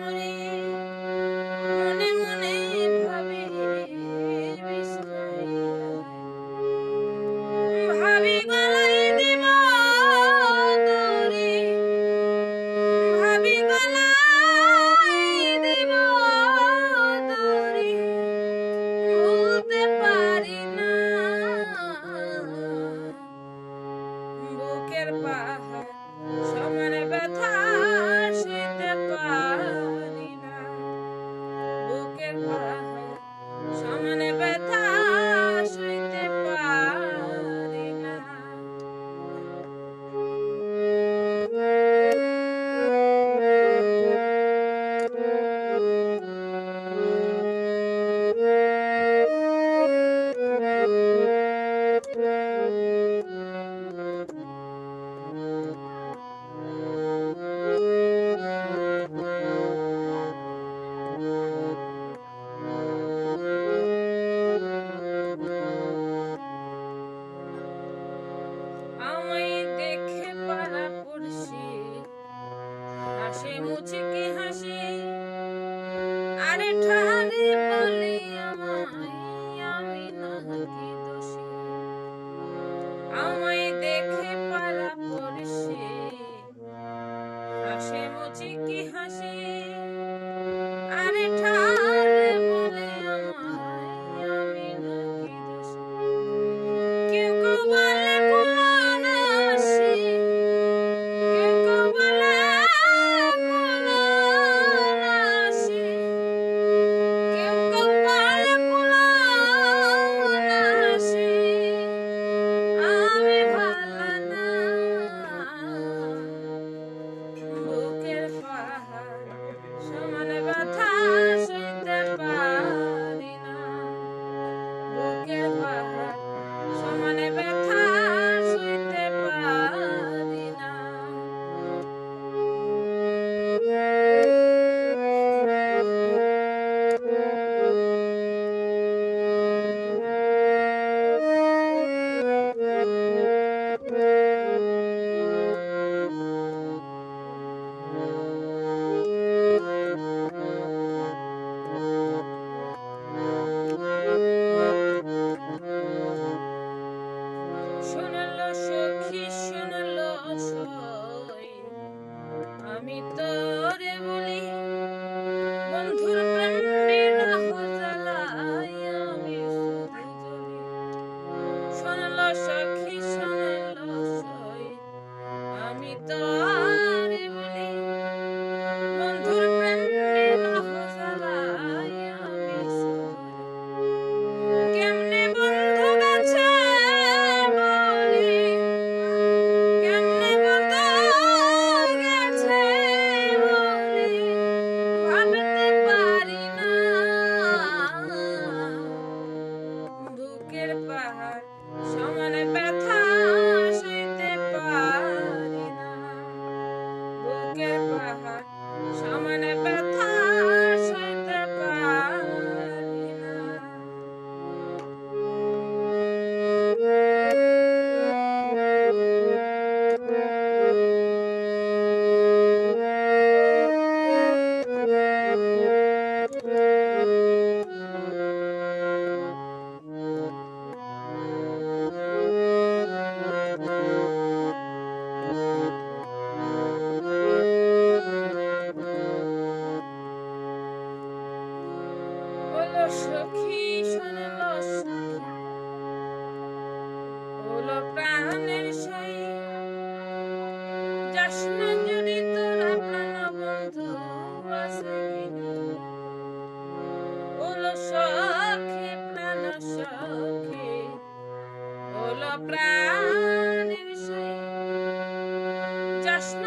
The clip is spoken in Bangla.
harmony. হাসে, মুচকি হাসি। আরে ঠারে বলে আমি নাকি দোষী। আমায় দেখে পারা পরে সে হাসে, মুচকি হাসি। আমি তোরে বলি বন্ধুর আমি শুধু সখী শোনাল quiere pagar. Yo me la invento. শুনলো সখিয়া হলো প্রাণের সই যশ্ন জুড়ি তোরা প্রাণ বন্ধু হলো সখী প্রাণ সখী হলো প্রাণের সই যশ্ন